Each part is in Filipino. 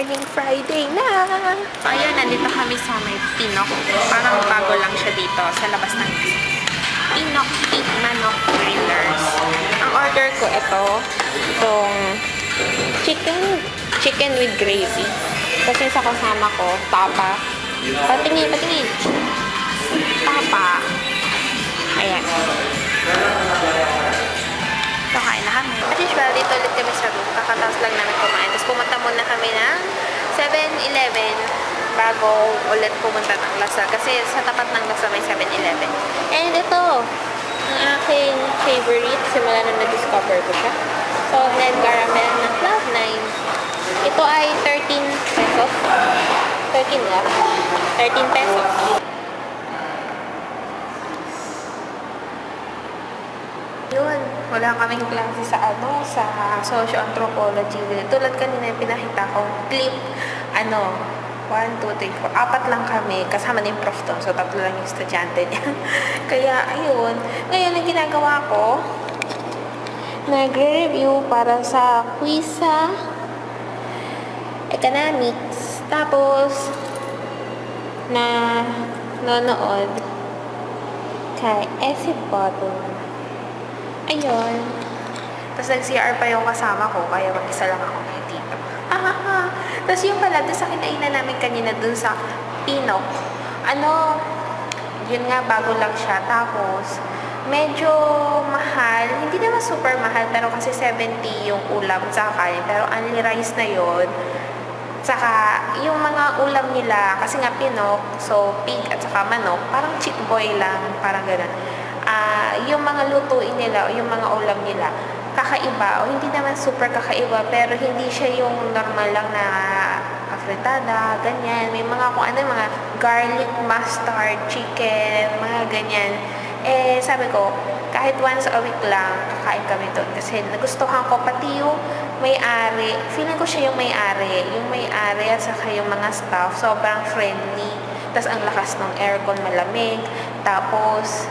morning, Friday na! Ayun, nandito kami sa may Pinok. Parang bago lang siya dito sa labas ng Pinok Pig Manok Grillers. Ang order ko ito, itong chicken, chicken with gravy. Kasi sa kasama ko, papa. Patingin, patingin. Papa. Ayan. So, kain na kami. As usual, dito ulit kami sa room. Kakataas lang namin kumain. Tapos pumunta muna kami ng 7-Eleven bago ulit pumunta ng Lasal. Kasi sa tapat ng Lasal may 7-Eleven. And ito, ang aking favorite. Simula na na-discover ko siya. So, Ned Caramel ng Cloud9. Ito ay 13 pesos. 13 lang. 13 pesos. Yun, wala kaming klase sa ano, sa socio-anthropology. Tulad kanina yung pinakita ko, clip, ano, 1, 2, 3, 4, apat lang kami, kasama yung prof doon, so tatlo lang yung estudyante niya. Kaya, ayun, ngayon ang ginagawa ko, nagre-review para sa quiz sa economics. Tapos, na nanonood kay Acid Bottle. Ayun. Tapos nag-CR pa yung kasama ko, kaya mag-isa lang ako ngayon dito. Ah, Tapos yung pala, doon sa kinainan namin kanina, doon sa Pinok, ano, yun nga, bago lang siya. Tapos, medyo mahal. Hindi naman super mahal, pero kasi 70 yung ulam sa kain. Pero only rice na yun. Saka, yung mga ulam nila, kasi nga Pinok, so pig at saka manok, parang chick boy lang, parang ganun. Ah, yung mga lutuin nila o yung mga ulam nila, kakaiba o hindi naman super kakaiba pero hindi siya yung normal lang na afritada, ganyan. May mga kung ano, mga garlic mustard chicken, mga ganyan. Eh, sabi ko, kahit once a week lang, kain kami doon. Kasi nagustuhan ko, pati yung may-ari, feeling ko siya yung may-ari. Yung may-ari at saka yung mga staff, sobrang friendly. Tapos ang lakas ng aircon, malamig. Tapos,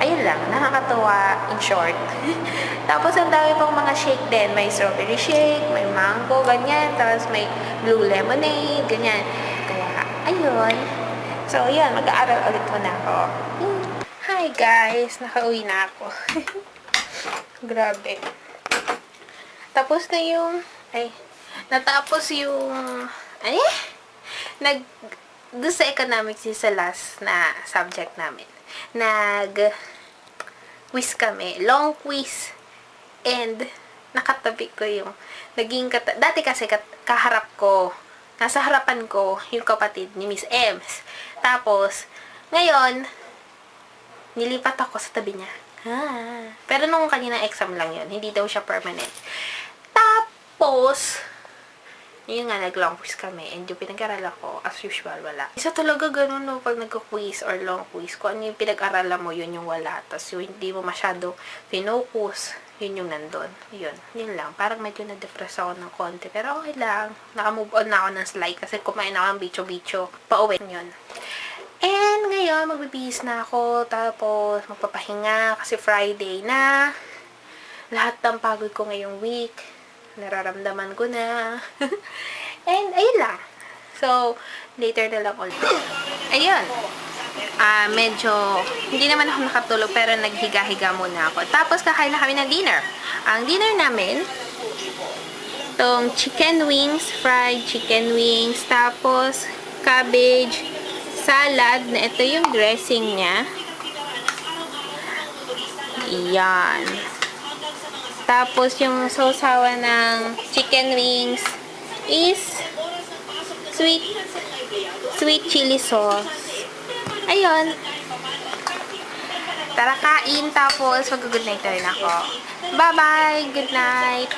ayun lang, nakakatuwa in short. Tapos ang dami pang mga shake din. May strawberry shake, may mango, ganyan. Tapos may blue lemonade, ganyan. Kaya, ayun. So, yun, mag-aaral ulit muna ako. Hmm. Hi guys, nakauwi na ako. Grabe. Tapos na yung, ay, natapos yung, ay, nag, doon sa economics yung sa last na subject namin. Nag, quiz kami. Long quiz. And, nakatabi ko yung, naging, kata- dati kasi kat- kaharap ko, nasa harapan ko, yung kapatid ni Miss Ems. Tapos, ngayon, nilipat ako sa tabi niya. Ah. Pero nung kanina exam lang yun, hindi daw siya permanent. Tapos, yun nga, nag-long quiz kami. And yung pinag-aral ako, as usual, wala. Isa talaga ganun, no, pag nag-quiz or long quiz, kung ano yung pinag-aralan mo, yun yung wala. Tapos yung hindi mo masyado pinocus, yun yung nandun. Yun, yun lang. Parang medyo na-depress ako ng konti. Pero okay lang. Naka-move on na ako ng slide kasi kumain ako ng bicho-bicho. Pauwi. Yun. And ngayon, magbibihis na ako. Tapos, magpapahinga kasi Friday na. Lahat ng pagod ko ngayong week, nararamdaman ko na. And, ayun lang. So, later na lang ulit. Ayun. Ah, medyo, hindi naman ako nakatulog, pero naghiga-higa muna ako. Tapos, kakain na kami ng dinner. Ang dinner namin, tong chicken wings, fried chicken wings, tapos, cabbage, salad, na ito yung dressing niya. Yan. Tapos, yung sausawa ng chicken wings is sweet sweet chili sauce. Ayun. Tara kain, tapos mag-good night na ako. Bye-bye! Good night!